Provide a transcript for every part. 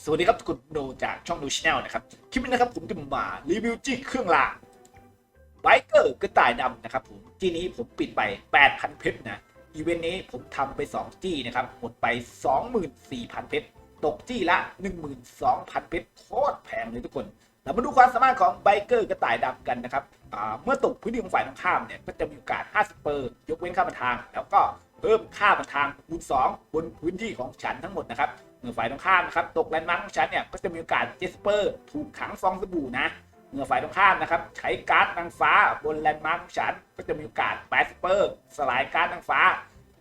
สวัสดีครับทุกคนโนจากช่องดูชแนลนะครับ คลิปนี้นะครับผมจะมารีวิวจี้เครื่องรางไบเกอร์กระต่ายดำนะครับผมจี้นี้ผมปิดไป 8,000 เพชรนะ อีเวนต์นี้ผมทำไป 2 จี้นะครับ หมดไป 24,000 เพชร ตกจี้ละ 12,000 เพชร โคตรแพงเลยทุกคน เรามาดูความสามารถของไบเกอร์กระต่ายดำกันนะครับเมื่อตกพื้นที่ของฝ่ายตรงข้ามเนี่ย ก็จะมีโอกาส 50เปอร์ยกเว้นค่าบันทาง แล้วก็เพิ่มค่าบันทางคูณ2บนพื้นที่ของฉันทั้งหมดนะครับ เมื่อฝ่ายตรงข้ามนะครับตกแลนด์มาร์คของฉันเนี่ยก็จะมีโอกาสเจสเปอร์ถูกขังฟองสบู่นะเมื่อฝ่ายตรงข้ามนะครับใช้การ์ดนางฟ้าบนแลนด์มาร์คของฉันก็จะมีโอกาสแปสเปอร์สลายการ์ดนางฟ้า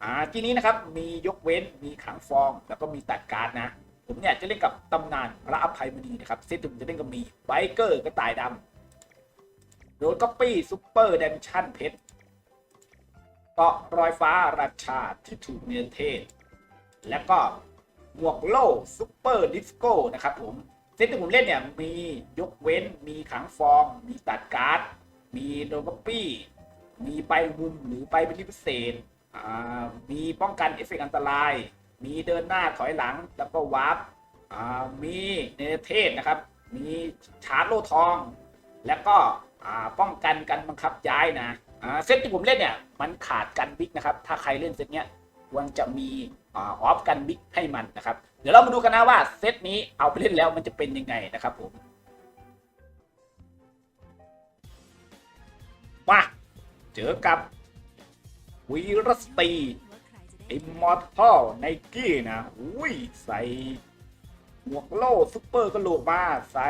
อ่าที่นี้นะครับมียกเว้นมีขังฟองแล้วก็มีตัดการ์ดนะผมเนี่ยจะเล่นกับตำนานพระอภัยมณีนะครับเซตที่ผมจะเล่นกับมีไบเกอร์กระต่ายดำโดนก๊อปี้ซูเปอร์เดนชั่นเพชรเกาะรอยฟ้าราชาที่ถูกเนรเทศ แล้วก็ หมวกโล่ซูเปอร์ดิสโก้นะครับผมเซตที่ผมเล่นเนี่ยมียกเว้น มีขังฟอง มีตัดการ์ด มีโดนก๊อปปี้ มีไปมุมหรือไปเป็นที่พิเศษมีป้องกันเอฟเฟกต์อันตราย มีเดินหน้าถอยหลังแล้วก็วาร์ปมีเนเทศนะครับ มีชาร์จโลทอง แล้วก็ป้องกันการบังคับย้ายนะเซตที่ผมเล่นเนี่ยมันขาดกันบิ๊กนะครับ ถ้าใครเล่นเซตเนี้ย ควรจะมีออฟกันบิ๊กให้มันนะครับ เดี๋ยวเรามาดูกันนะว่าเซตนี้เอาไปเล่นแล้วมันจะเป็นยังไงนะครับผมมาเจอกับวีรสตีอิมมอร์ทัลไนกี้นะอุ้ยใส่หมวกโล่ซุปเปอร์กระโหลกมา ใส่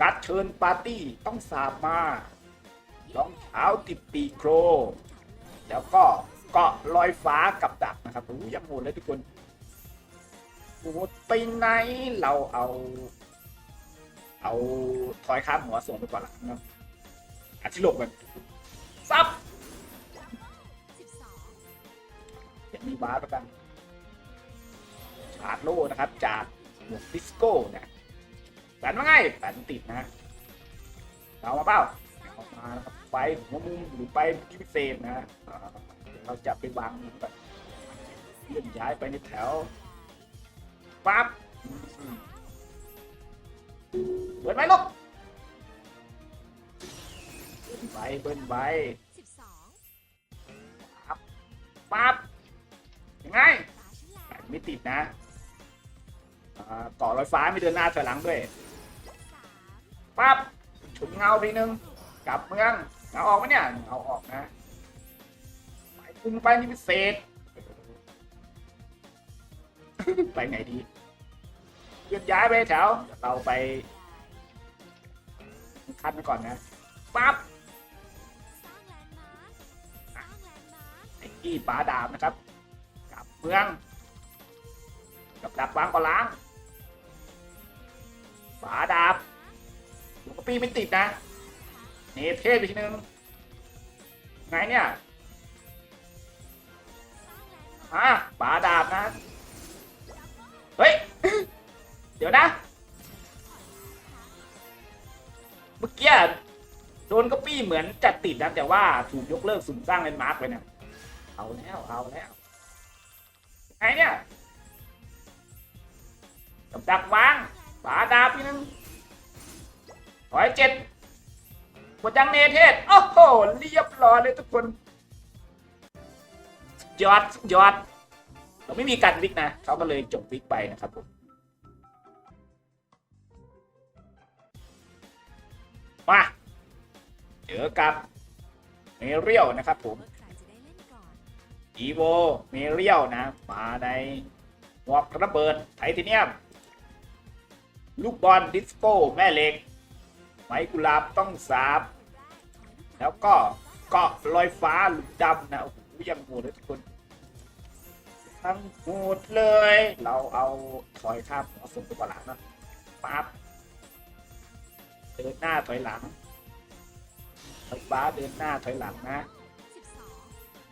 การ์ดเชิญปาร์ตี้ต้องสาบมารองเท้าติดปีโคร แล้วก็ เกาะลอยฟ้ากับดักนะครับโอ้ยยังโหดเลยทุกคนโหดไปไหนเราเอา เอาทอยข้ามหัวส่งไปก่อนละนะครับอาชิโลกกันซับเดี๋ยวมีบาร์ประกันชาร์จโลนะครับ จากหมวกดิสโก้นะแปนว่าไงแปนติดนะเอามาเปล่าเอามานะครับไปหัวมุมหรือไปที่พิเศษนะ เราจะไปวางแบบเลื่อนย้ายไปในแถวปั๊บเบิร์นไว้ลูกเบิร์นไว้เบิร์นไว้ปั๊บปั๊บยังไงไม่ติดนะอ่าเกาะลอยฟ้าไม่เดินหน้าถอยหลังด้วยปั๊บฉุนเงาทีนึงกลับเมืองเงาออกไหมเนี่ยเงาออกนะ คุมไปนี่พิเศษ ไปไหนดีเลื่อนย้ายไปแถวเดี๋ยวเราไปคัดไปก่อนนะปั๊บไอ้กี้ป๋าดาบนะครับกลับเมืองกับดับวางก่อนล้างป๋าดาบลูกปีไม่ติดนะเนเทศไปทีนึงไงเนี่ย อะป่าดาบนะ เฮ้ย เดี๋ยวนะ เมื่อกี้โดนก็ปี้เหมือนจัดติดนะแต่ว่าถูกยกเลิกสุ่มสร้างเลนมาร์กไปเนะเอาแล้ว เอาแล้วไงเนี่ยกับดักวางป่าดาบพี่นึงร้อยเจ็ดหมดยังเนเทศ โอ้โห เรียบร้อยเลยทุกคน ยอดยอด เราไม่มีการวิกนะเขาก็เลยจบวิกไปนะครับผมมาเจอกับเมเรียลนะครับผมอีโวเมเรียลนะ มาในหมวกระเบิดไทเทเนียม ลูกบอลดิสโก้แม่เหล็ก ไม้กุลาบต้องสาบ แล้วก็เกาะลอยฟ้าหลุมดำนะ โอ้โหยังโหดเลยทุกคน ทั้งโหดเลย เราเอาถอยข้ามเอาส่งไปก่อนหลังนะปั๊บเดินหน้าถอยหลังไฟฟ้าเดินหน้าถอยหลังนะ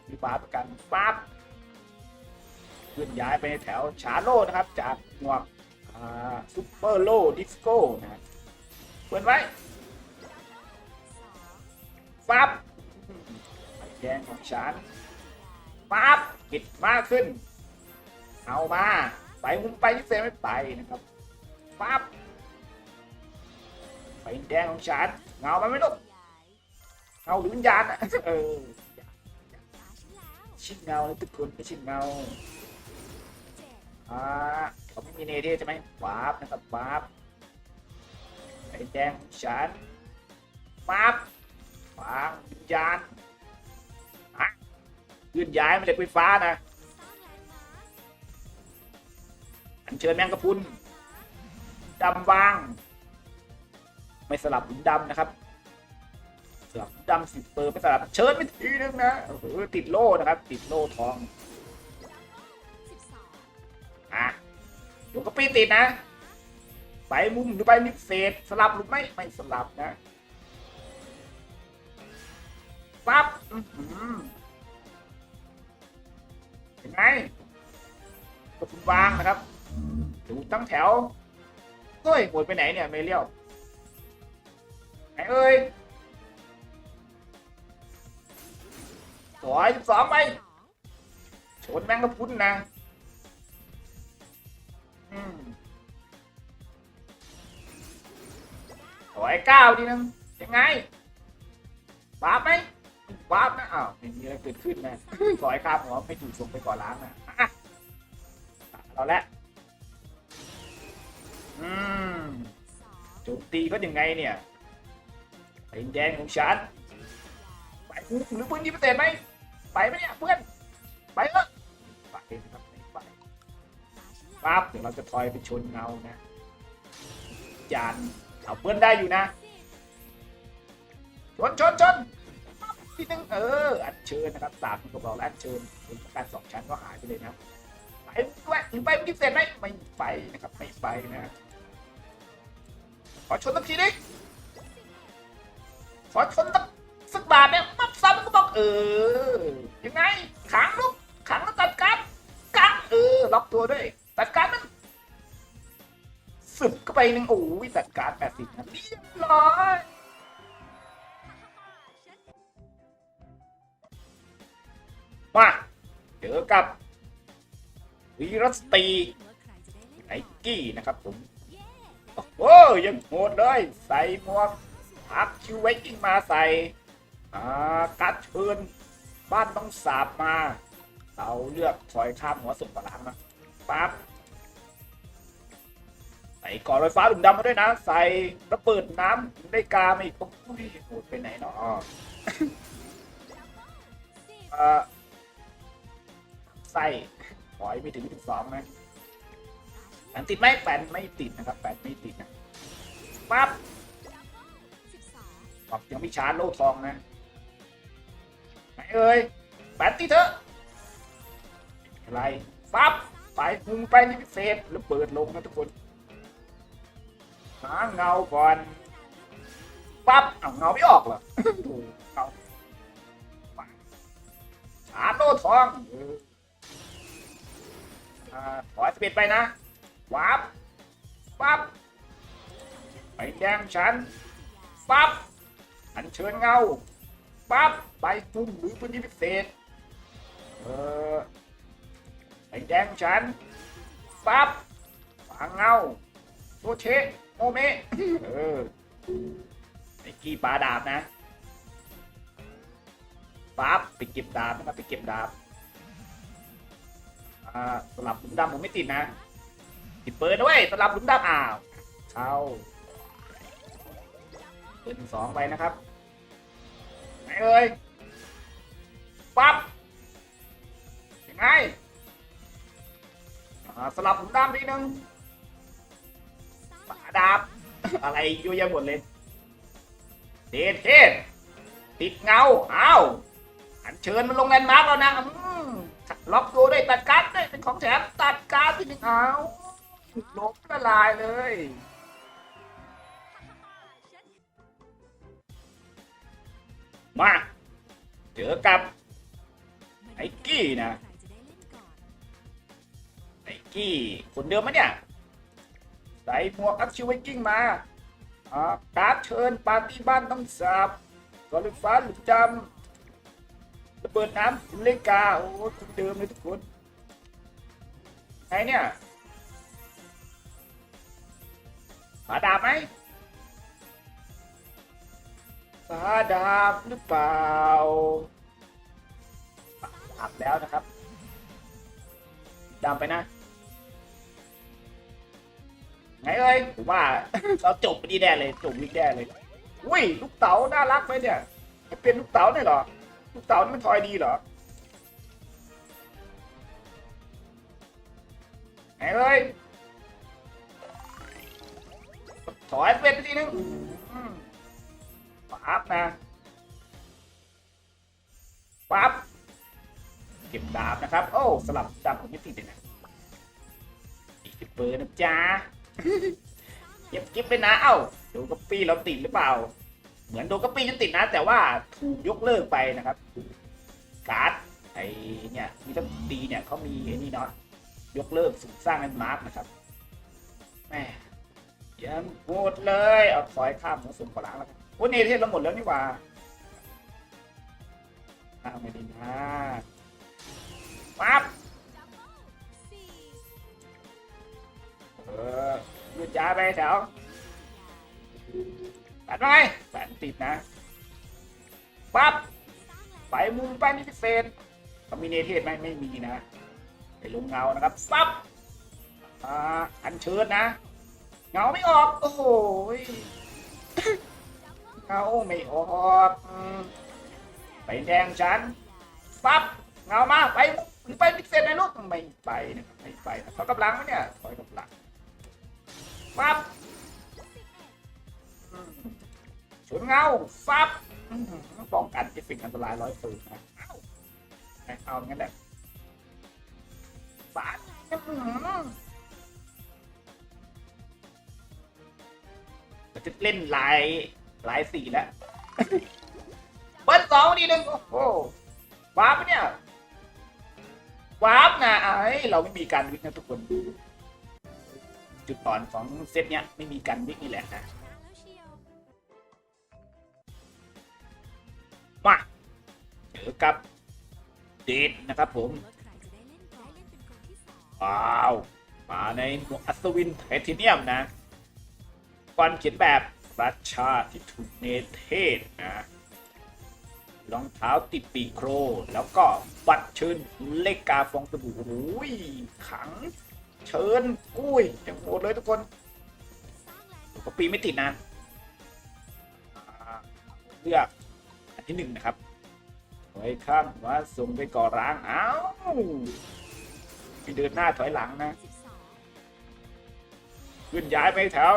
มีฟ้าประกันปั๊บเคลื่อนย้ายไปในแถวชาโลนะครับ จากหมวกซุปเปอร์โลดิสโก้นะเปิดไว้ปั๊บแดงของฉันปั๊บปิดมากขึ้น เอามาไปมุมไปที่เฟรมไม่ไปนะครับปั๊บไปแดงของฉันเงามันไม่ลูกเงาหรือวิญญาณอะเออชิดเงาเลยทุกคนไม่ชิดเงาอ่าเขาไม่มีเนเธใช่ไหมปั๊บนะครับปั๊บไปแดงของฉันปั๊บวางวิญญาณอะยืนย้ายมาเหล็กไฟฟ้านะ อัญเชิญแมงกะพุนดำวาง ไม่สลับหลุมดำนะครับสลับดำสิบเปอร์ไม่สลับเชิญไปทีนึงนะโอ้โหติดโล่นะครับ ติดโล่ทองอะเดี๋ยวก็ปีติดนะไปมุมหรือไปนิเศษสลับหรือไม่ไม่สลับนะปั๊บอื้อหือยังไงกระพุนวางนะครับ ดูตั้งแถวเฮ้ยหมดไปไหนเนี่ยไม่เลี้ยวไหนเอ้ยสอยสองไปชนแมงกะพรุนนะสอยเก้าทีนึงยังไงบาปไหมบาปนะอ้าวไม่มีอะไรเกิดขึ้นนะสอยข้ามหัวไม่ถูกส่งไปก่อนล้างนะอะเราละ อืมโจมตีก็ยังไงเนี่ยแดงของฉันไปหรือปืนยี่เปอร์เซ็นต์ไหมไปไหมเนี่ยเพื่อนไปเถอะไปครับไปปั๊บเดี๋ยวเราจะทอยไปชนเงานะจานเอาเพื่อนได้อยู่นะชนชนชนทีนึงเอออัญเชิญนะครับสามกับเราแล้วอัญเชิญเป็นการสองชั้นก็หายไปเลยนะไปด้วยหรือไปไม่เสร็จไหมไม่ไปนะครับไม่ไปนะ ขอชนสักทีดิขอชนสักสักบาทเนี่ยมับซ้ำก็บอกเออยังไงขังลูกขังแล้วตัดการกังเออล็อกตัวด้วยตัดการมันสึบเข้าไปหนึ่งโอ้ยตัดการแปดสิบนะเรียบร้อยมาเจอกับวีรสตีไนกี้นะครับผม โอ้ยังโหดเลย ใส่หมวกพักคิวไวกิ้งมาใส่อ่ากัดเชิญบ้านต้องสาบมาเราเลือกถอยข้ามหัวส่งกระลางนะปั๊บใส่ก่อไฟฟ้าหลุมดำมาด้วยนะ ใส่ระเบิดน้ำได้กามาอีกโอ้ยโหดไปไหนเนาะอ่าใส่ถอยไม่ถึงถึงสองนะแป นติดไหมแปนไม่ติดนะครับแปนไม่ติดนะปั๊บปั๊บยังไม่ชาร์จโล่ทองนะไหนเอ่ยแปนติดเถอะอะไรปั๊บไปมุงไปนี่พิเศษแล้วเปิดลงนะทุกคนหาเงาก่อนปั๊บเอาเงาไม่ออกเหรอโอ้เงาชาร์จโล่ทองอออ่าขอสปีดไปนะ วับปั๊บไปแดงฉันปั๊บอันเชิญเงาปั๊บไปปุ่มหรือพื้นที่พิเศษเออไปแดงฉันปั๊บฝังเงาโซเชโมเมะเออไอ้กี้ปลาดาบนะปั๊บไปเก็บดาบนะไปเก็บดาบอ่าสลับหลุมดำผมไม่ติดนะ ติดเปิดด้วยสลับหลุมดำอ้าวเข้าเปิดสองไปนะครับไหนเอ่ยปั๊บยังไงอ่าสลับหลุมดำทีหนึ่งปาดาบ อะไรยอะแยหมดเลยเดทเทศติดเงาอ้าวอันเชิญมันลงแลนด์มาร์กแล้วนะล็อกตัวด้วยตัดการ์ดด้วยเป็นของแถมตัดการ์ดที่หนึ่งเอา ล้มละลายเลย มาเจอกับ ไอ้กี้นะไอ้กี้คนเดิมไหมเนี่ย ใส่หมวกอัพชิวไวกิ้งมาอ่าการ์ดเชิญปาร์ตี้บ้านต้องสาบกอลิฟ้าหลุดจำระเบิดน้ำเลกา โอ้คนเดิมเลยทุกคนไงเนี่ย ฝาดาบไหมฝาดาบหรือเปล่าฝาดาบแล้วนะครับดำไปนะ ไงเอ้ยผมว่า เราจบไปดีแน่เลยจบวิกแน่เลยอุ้ยลูกเต๋าน่ารักไหมเนี่ยเป็นลูกเต๋าได้เหรอ ลูกเต๋านี่มันทอยดีเหรอไงเอ้ย ถอยเป็นไปทีนึงอืมปั๊บนะปั๊บเก็บดาบนะครับ โอ้สลับดาบผมไม่ติดเลยนะอีกสิบเบอร์นะจ๊ะเก็บกิ๊บไปนะ เอ้าโดกระปี้เราติดหรือเปล่า เหมือนโดกระปี้จะติดนะ แต่ว่าถูกยกเลิกไปนะครับการ์ดไอเนี่ยมีทั้งดีเนี่ยเขามีไอ้นี่เนาะยกเลิกสุ่มสร้างแอนมาร์กนะครับแหม่ ยังโหดเลย เอาถอยข้ามของสุ่มขอล้างแล้วกันโอ้เนเทศเราหมดแล้วนี่หว่าอ้าวไม่ดีนะปั๊บเออยืดยาไปแถวตัดไงแปนติดนะปั๊บไปมุมแป้นพิเศษเขามีเนเทศไหมไม่มีนะ ไปลงเงานะครับซับอ่าอันเชิญนะ เงาไม่ออกโอ้โหยเงาไม่ออกไปแดงฉันซับเงามาไปไปพิเศษนะลูกไม่ไปนะไม่ไปนะถอยกำลังไหมเนี่ยถอยกำลังปั๊บอืมสวนเงาฟับอื้อหือป้องกันเอฟเฟกต์อันตรายร้อยฝืนนะเอ้าเอางั้นแหละฟาด อื้อหือเราจะเล่นลายลายสีแล้วเปิร์ดสองดีหนึ่งโอ้โหวาร์ปะเนี่ยวาร์ปนะไอ้เราไม่มีการวิ่งนะทุกคนจุดอ่อนของเซตเนี้ยไม่มีการวิ่งนี่แหละนะมาเจอกับเดทนะครับผมว้าว มาในหมวกอัศวินไทเทเนียมนะ ฟันเขียนแบบรัชาที่ถูกเนเทศนะรองเท้าติดปีโคร แล้วก็บัตรเชิญเลกกาฟองสบู่โอ้ยขัง เชิญอุ้ยอย่างโหดเลยทุกคนก็ปีไม่ติดนะเลือกอันที่หนึ่งนะครับไว้ข้างว่าส่งไปก่อร้างอ้าวไปเดินหน้าถอยหลังนะ ขึ้นย้ายไปแถว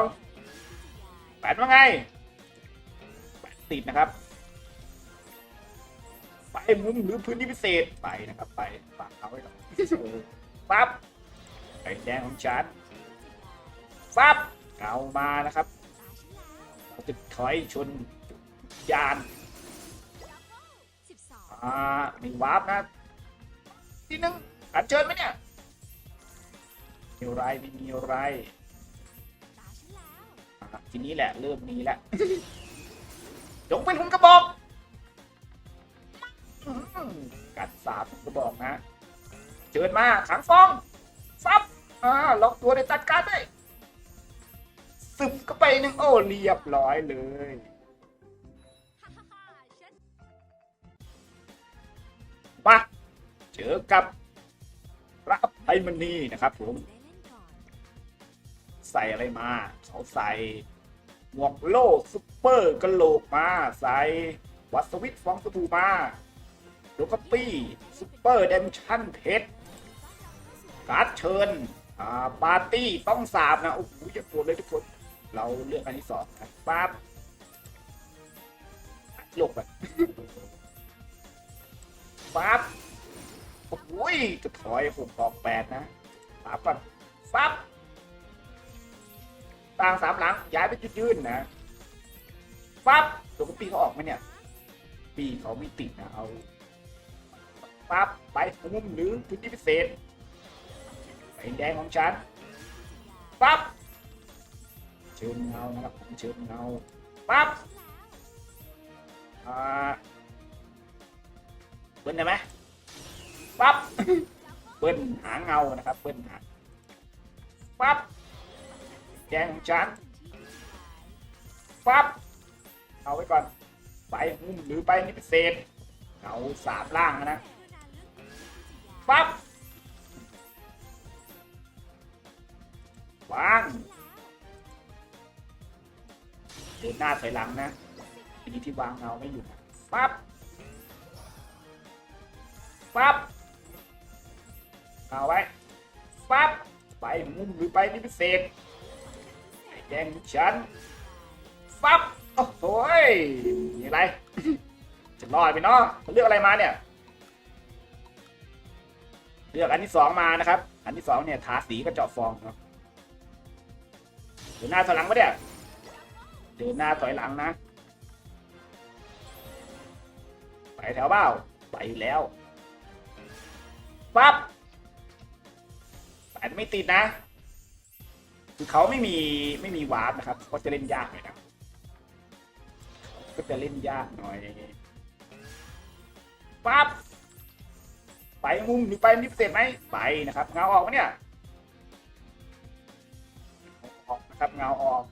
แปดว่าไงแปดติดนะครับ ไปมุมหรือพื้นที่พิเศษไปนะครับ ไปฝากเอาไว้ก่อนปั๊บไอ้แดงของฉันฟับเอามานะครับเราจะถอยชนยานอ่ามีวาร์ปนะทีนึงอันเชิญไหมเนี่ยมีอะไรไม่มีอะไรอะ ทีนี้แหละเริ่มมีแล้วจงเป็นหุ่นกระบอกกัดสาบหุ่นกระบอกนะเชิญมาขังฟองซับอ่าล็อกตัวในตัดการได้สึบก็ไปหนึ่งโอ้เรียบร้อยเลยมาเจอกับพระอภัยมณีนะครับผม ใส่อะไรมา เขาใส่หมวกโล่ซุปเปอร์กะโหลกมา ใส่วัสวิตฟองสบู่มาโลกปี้ซุปเปอร์เดมชั่นเพชรการ์ดเชิญอ่าปาร์ตี้ต้องสาบนะโอ้โหอย่าปวดเลยทุกคน เราเลือกอันที่สองครับปั๊บหลบไปปั๊บโอ้โหจะถอยหกออกแปดนะปั๊บปั๊บ ต่างสามหลังย้ายไปจุดยืนนะปั๊บตัวกปีเขาออกไหมเนี่ย ปีเขาไม่ติดนะเอาปั๊บไปมุมหรือพื้นที่พิเศษไอ้แดงของฉันปั๊บเชิญเงานะครับผมเชิญเงาปั๊บอ่าเบิ้ลได้ไหมปั๊บเบิ้ลหาเงานะครับเบิ้ลหาปั๊บ แดงของฉันฟับเอาไว้ก่อน ไปมุมหรือไปนี่เป็นเศษเอาสามล่างนะฟับวางเดินหน้าถอยหลังนะทีนี้ที่วางเงาไม่อยู่นะฟับฟับเอาไว้ปั๊บไปมุมหรือไปนี่พิเศษ ไอ้แดงฉันปั๊บโอ้โหยมีอะไร จะรอดไปเนาะเลือกอะไรมาเนี่ย เลือกอันที่สองมานะครับ อันที่สองเนี่ยทาสีกระเจาะฟองเนาะเดินหน้าถอยหลังปะเนี่ยเดินหน้าถอยหลังนะไปแถวเบ้าไปอยู่แล้วปั๊บอาจจะไม่ติดนะ คือเขาไม่มีไม่มีวาร์ปนะครับก็จะเล่นยากหน่อยนะก็จะเล่นยากหน่อยปั๊บไปมุมหรือไปนิฟเสร็จไหมไปนะครับ เงาออกไหมเนี่ยออกนะครับเงาออก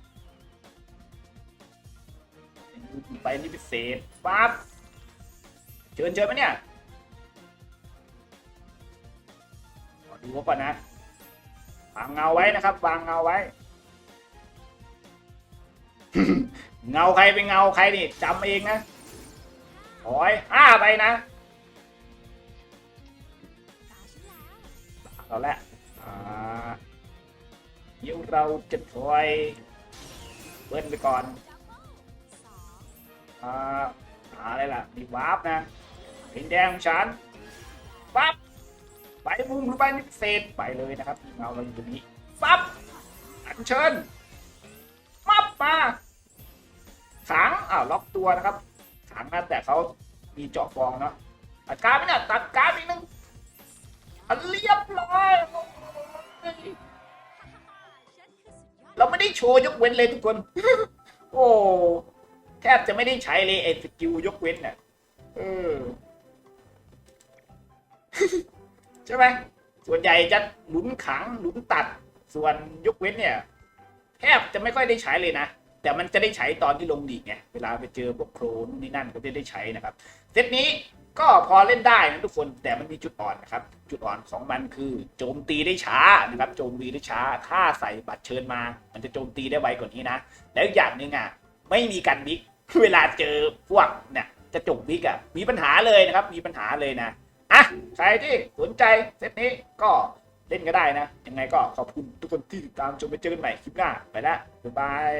ไปนิฟเศษปั๊บเชิญเชิญไหมเนี่ยขอดูก่อนนะ วางเงาไว้นะครับ วางเงาไว้ เงาใครเป็นเงาใครนี่จำเองนะถอยห้าไปนะเอาละอ่าเดี๋ยวเราจะถอยเบิ้ลไปก่อนอ่าอะไรล่ะมีวาร์ปนะเป็นแดงของฉันปั๊บ ไปมุมหรือไปนิเศษไปเลยนะครับเงาเราอยู่ตรงนี้ฟับอัญเชิญมับมาขังอ้าวล็อกตัวนะครับขังนะแต่เขามีเจาะฟองเนาะตัดการไหมเนี่ยตัดการอีกนึงอันเรียบร้อยเราไม่ได้โชว์ยกเว้นเลยทุกคน โอ้แทบจะไม่ได้ใช้เลยไอ้สกิลยกเว้นเนี่ยเออ ใช่ไหมส่วนใหญ่จะหลุนขังหลุนตัด ส่วนยกเว้นเนี่ยแทบจะไม่ค่อยได้ใช้เลยนะ แต่มันจะได้ใช้ตอนที่ลงดีไงเวลาไปเจอพวกโครนนี่นั่นก็จะได้ใช้นะครับ เซตนี้ก็พอเล่นได้นะทุกคนแต่มันมีจุดอ่อนนะครับ จุดอ่อนของมันคือโจมตีได้ช้านะครับโจมตีได้ช้า ถ้าใส่บัตรเชิญมา มันจะโจมตีได้ไวกว่านี้นะ แล้วอีกอย่างหนึ่งอะไม่มีการบิ๊กเวลาเจอพวกเนี่ยจะจบบิ๊กอะมีปัญหาเลยนะครับ มีปัญหาเลยนะ อะใครที่สนใจเซตนี้ก็เล่นก็ได้นะ ยังไงก็ขอบคุณทุกคนที่ติดตามชมไปเจอกันใหม่คลิปหน้า ไปละบ๊ายบาย